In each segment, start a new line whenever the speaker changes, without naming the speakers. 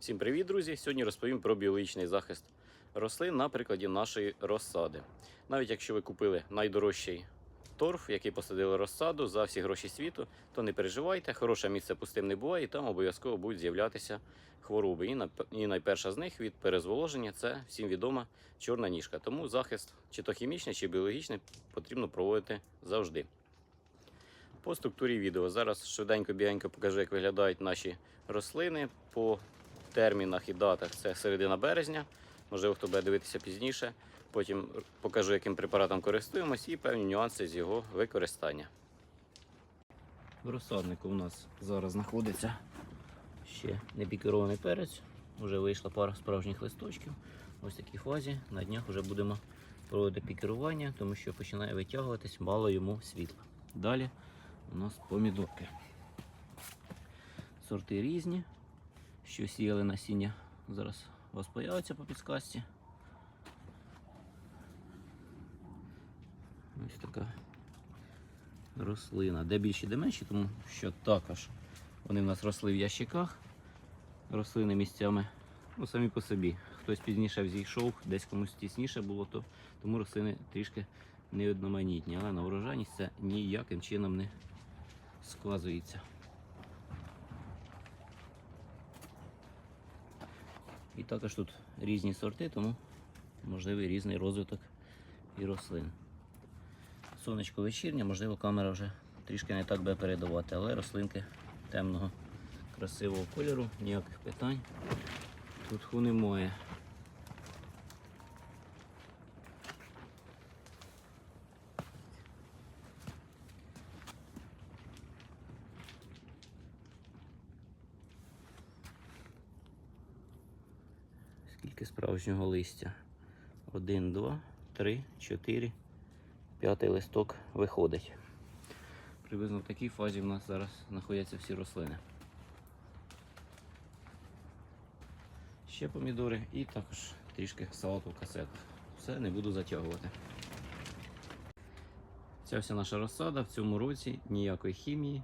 Всім привіт, друзі! Сьогодні розповім про біологічний захист рослин на прикладі нашої розсади. Навіть якщо ви купили найдорожчий торф, який посадили розсаду за всі гроші світу, то не переживайте, хороше місце пустим не буває, і там обов'язково будуть з'являтися хвороби. І, найперша з них від перезволоження це всім відома чорна ніжка. Тому захист, чи то хімічний, чи біологічний, потрібно проводити завжди. По структурі відео зараз швиденько бігенько покажу, як виглядають наші рослини по термінах і датах. Це середина березня. Можливо, хто буде дивитися пізніше. Потім покажу, яким препаратом користуємось і певні нюанси з його використання. В розсаднику у нас зараз знаходиться ще непікірований перець. Вже вийшла пара справжніх листочків. Ось в такій фазі. На днях вже будемо проводити пікірування, тому що починає витягуватись, мало йому світла. Далі у нас помідорки. Сорти різні. Що сіяли насіння, зараз у вас появиться по підсказці. Ось така рослина. Де більші, де менші, тому що також вони в нас росли в ящиках. Рослини місцями ну, самі по собі. Хтось пізніше взійшов, десь комусь тісніше було, то тому рослини трішки неодноманітні. Але на урожайність це ніяким чином не сказується. І також тут різні сорти, тому можливий різний розвиток і рослин. Сонечко вечірнє, можливо, камера вже трішки не так буде передавати, але рослинки темного, красивого кольору, ніяких питань. Тут немає. Скільки справжнього листя? Один, два, три, чотири. П'ятий листок виходить. Приблизно в такій фазі в нас зараз знаходяться всі рослини. Ще помідори і також трішки салату в касетах. Все, не буду затягувати. Ця вся наша розсада в цьому році ніякої хімії.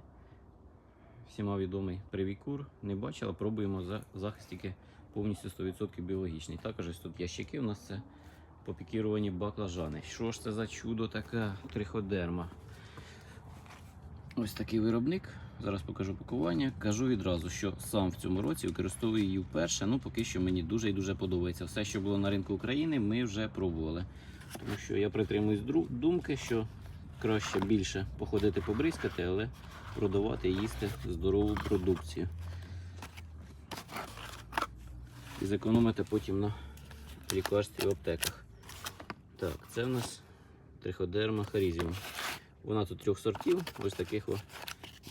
Всіма відомий привікур. Не бачила, пробуємо за захист тільки повністю 100% біологічний. Також ось тут ящики у нас це попікіровані баклажани. Що ж це за чудо таке триходерма? Ось такий виробник. Зараз покажу пакування. Кажу відразу, що сам в цьому році використовую її вперше. Ну, поки що мені дуже і дуже подобається. Все, що було на ринку України, ми вже пробували. Тому що я притримуюсь думки, що краще більше походити побризкати, але продавати і їсти здорову продукцію. І зекономити потім на лікарстві в аптеках. Так, це в нас триходерма харізіум. Вона тут трьох сортів, ось таких о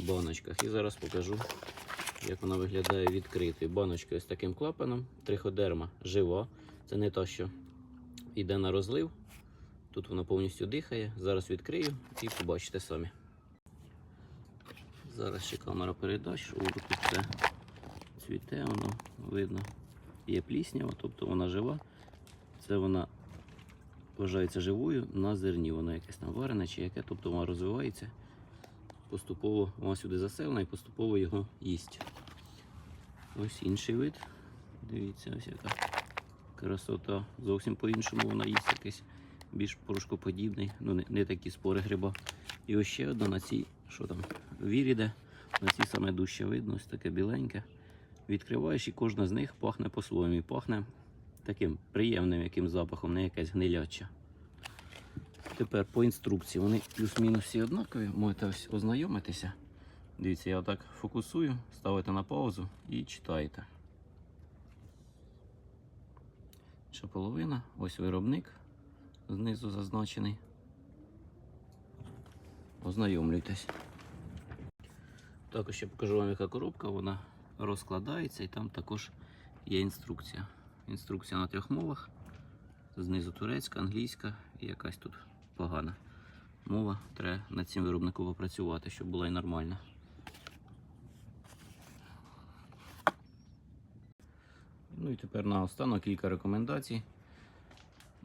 баночках. І зараз покажу, як вона виглядає відкритою. Баночка ось таким клапаном. Триходерма жива. Це не та, що йде на розлив. Тут вона повністю дихає. Зараз відкрию і побачите самі. Зараз ще камера передач, що тут це цвіте, воно видно. Є пліснява, тобто вона жива. Це вона вважається живою на зерні. Вона якесь там варене чи яке, тобто вона розвивається. Поступово вона сюди заселена і поступово його їсть. Ось інший вид. Дивіться, ось яка красота. Зовсім по-іншому вона їсть якийсь більш порошкоподібний, ну не, не такі спори гриба. І ось ще одна на цій, що там, віріде, на цій саме дужче видно, ось таке біленьке. Відкриваєш і кожна з них пахне по-своєму. Пахне таким приємним яким запахом, не якась гниляча. Тепер по інструкції. Вони плюс-мінус всі однакові. Можете ось ознайомитися. Дивіться, я отак фокусую, ставите на паузу і читаєте. Ще половина. Ось виробник знизу зазначений. Ознайомлюйтесь. Також ще покажу вам, яка коробка, вона розкладається і там також є інструкція. Інструкція на трьох мовах. Знизу турецька, англійська і якась тут погана мова. Треба над цим виробником попрацювати, щоб була і нормальна. Ну і тепер наостанок кілька рекомендацій.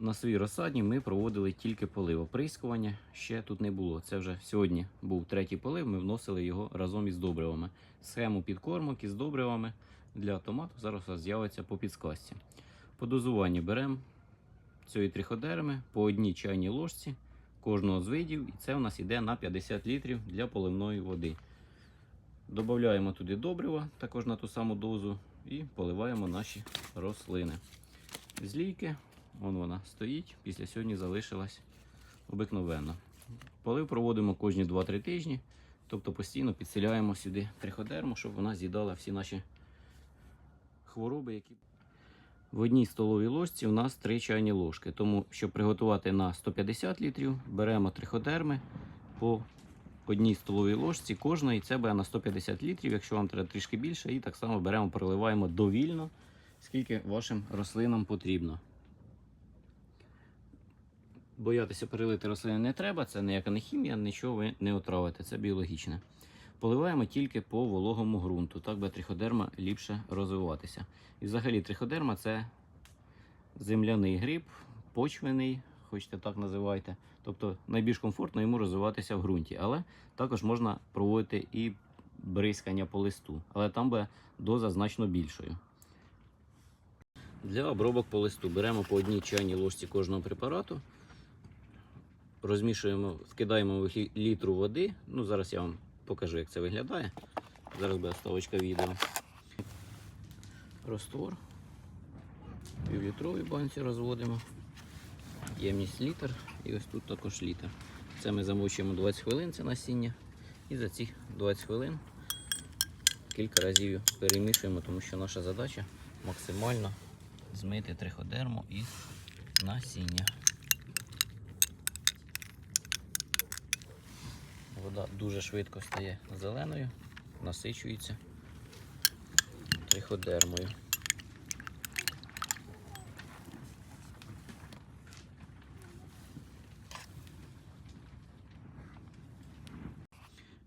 На своїй розсадні ми проводили тільки полив. Оприскування ще тут не було. Це вже сьогодні був третій полив. Ми вносили його разом із добривами. Схему підкормок із добривами для томату зараз з'явиться по підсказці. По дозуванні беремо цієї триходерми по одній чайній ложці кожного з видів, і це у нас йде на 50 літрів для поливної води. Додаємо туди добрива, також на ту саму дозу, і поливаємо наші рослини. З лійки, вон вона стоїть, після сьогодні залишилась обикновенно. Полив проводимо кожні 2-3 тижні, тобто постійно підселяємо сюди триходерму, щоб вона з'їдала всі наші хвороби, які. В одній столовій ложці у нас 3 чайні ложки. Тому, щоб приготувати на 150 літрів, беремо триходерми по одній столовій ложці кожної. Це буде на 150 літрів. Якщо вам треба трішки більше, і так само беремо, проливаємо довільно, скільки вашим рослинам потрібно. Боятися перелити рослини не треба, це ніяка не хімія, нічого ви не отравите, це біологічне. Поливаємо тільки по вологому ґрунту, так буде триходерма ліпше розвиватися. І взагалі триходерма це земляний гриб, почвений, хочете так називайте. Тобто найбільш комфортно йому розвиватися в ґрунті. Але також можна проводити і бризкання по листу, але там буде доза значно більшою. Для обробок по листу беремо по одній чайній ложці кожного препарату, розмішуємо, вкидаємо літру води. Ну, зараз я вам покажу, як це виглядає. Зараз буде вставочка відео. Роствор. Півлітровій банці розводимо. Ємність літр і ось тут також літр. Це ми замочуємо 20 хвилин, це насіння. І за ці 20 хвилин кілька разів перемішуємо, тому що наша задача максимально змити триходерму із насіння. Вода дуже швидко стає зеленою, насичується триходермою.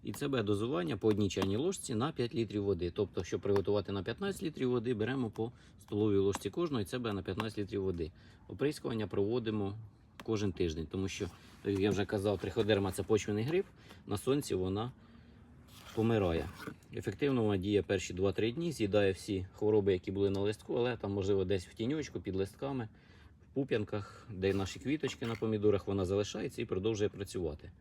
І це буде дозування по одній чайній ложці на 5 літрів води. Тобто, щоб приготувати на 15 літрів води, беремо по столовій ложці кожного, і це буде на 15 літрів води. Оприскування проводимо кожен тиждень, тому що, як я вже казав, триходерма це почвений гриб, на сонці вона помирає. Ефективно вона діє перші 2-3 дні, з'їдає всі хвороби, які були на листку, але там, можливо, десь в тіньочку, під листками, в пуп'янках, де наші квіточки на помідорах, вона залишається і продовжує працювати.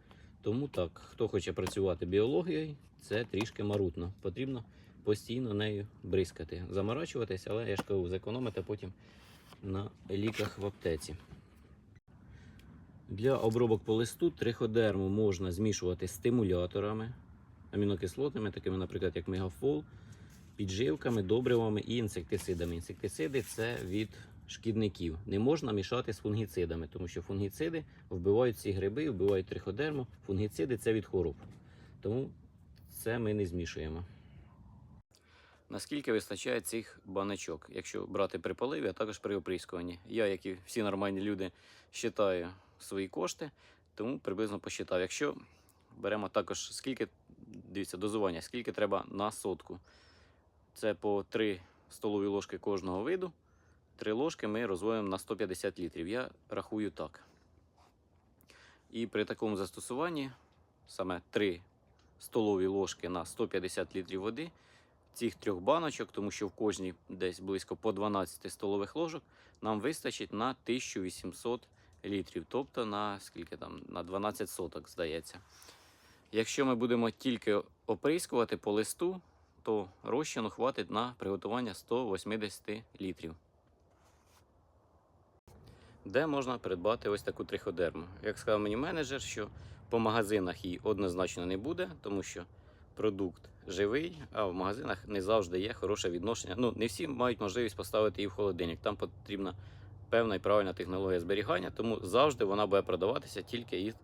Тому так, хто хоче працювати біологією, це трішки марутно. Потрібно постійно нею бризкати, заморачуватися, але я ж кажу, зекономити потім на ліках в аптеці. Для обробок по листу триходерму можна змішувати стимуляторами, амінокислотами, такими, наприклад, як мегафол, підживками, добривами і інсектицидами. Інсектициди це від шкідників. Не можна мішати з фунгіцидами, тому що фунгіциди вбивають ці гриби, вбивають триходерму. Фунгіциди це від хвороб. Тому це ми не змішуємо. Наскільки вистачає цих баночок, якщо брати при поливі, а також при оприскуванні? Я, як і всі нормальні люди, вважаю свої кошти, тому приблизно посчитав. Якщо беремо також скільки, дивіться, дозування, скільки треба на сотку. Це по 3 столові ложки кожного виду. 3 ложки ми розводимо на 150 літрів. Я рахую так. І при такому застосуванні саме 3 столові ложки на 150 літрів води цих трьох баночок, тому що в кожній десь близько по 12 столових ложок, нам вистачить на 1800 літрів, тобто на скільки там, на 12 соток, здається. Якщо ми будемо тільки оприскувати по листу, то розчину хватить на приготування 180 літрів. Де можна придбати ось таку триходерму? Як сказав мені менеджер, що по магазинах її однозначно не буде, тому що продукт живий, а в магазинах не завжди є хороше відношення. Ну, не всі мають можливість поставити її в холодильник. Там потрібна певна і правильна технологія зберігання, тому завжди вона буде продаватися тільки від,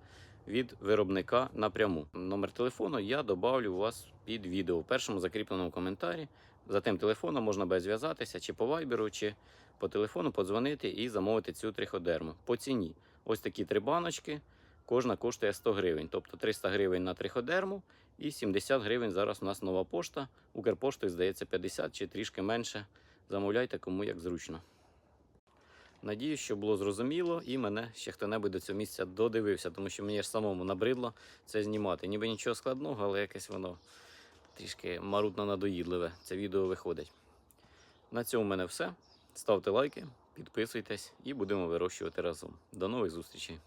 від виробника напряму. Номер телефону я добавлю вас під відео в першому закріпленому коментарі. За тим телефоном можна буде зв'язатися чи по вайберу, чи по телефону подзвонити і замовити цю триходерму. По ціні ось такі три баночки. Кожна коштує 100 гривень, тобто 300 гривень на триходерму і 70 гривень зараз у нас нова пошта. Укрпоштою, здається, 50 чи трішки менше. Замовляйте кому як зручно. Надіюсь, що було зрозуміло і мене ще хто-небудь до цього місця додивився, тому що мені ж самому набридло це знімати. Ніби нічого складного, але якесь воно трішки марутно надоїдливе. Це відео виходить. На цьому в мене все. Ставте лайки, підписуйтесь і будемо вирощувати разом. До нових зустрічей!